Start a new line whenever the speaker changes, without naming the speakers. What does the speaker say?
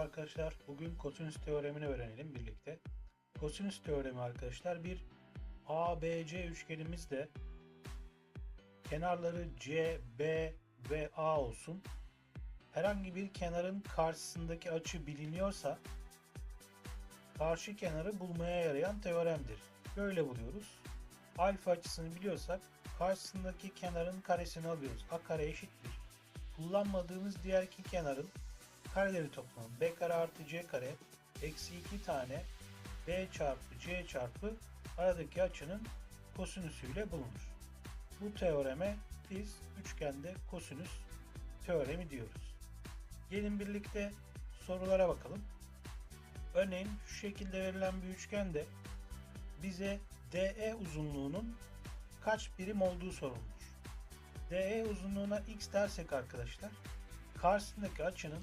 arkadaşlar. Bugün kosinüs teoremini öğrenelim birlikte. Kosinüs teoremi arkadaşlar bir ABC üçgenimizde kenarları C, B ve A olsun. Herhangi bir kenarın karşısındaki açı biliniyorsa karşı kenarı bulmaya yarayan teoremdir. Böyle buluyoruz. Alfa açısını biliyorsak karşısındaki kenarın karesini alıyoruz. A kare eşittir. Kullanmadığımız diğer iki kenarın kareleri toplamı b kare artı c kare eksi 2 tane b çarpı c çarpı aradaki açının kosinüsüyle bulunur. Bu teoreme biz üçgende kosinüs teoremi diyoruz. Gelin birlikte sorulara bakalım. Örneğin şu şekilde verilen bir üçgende bize DE uzunluğunun kaç birim olduğu sorulmuş. DE uzunluğuna x dersek arkadaşlar karşısındaki açının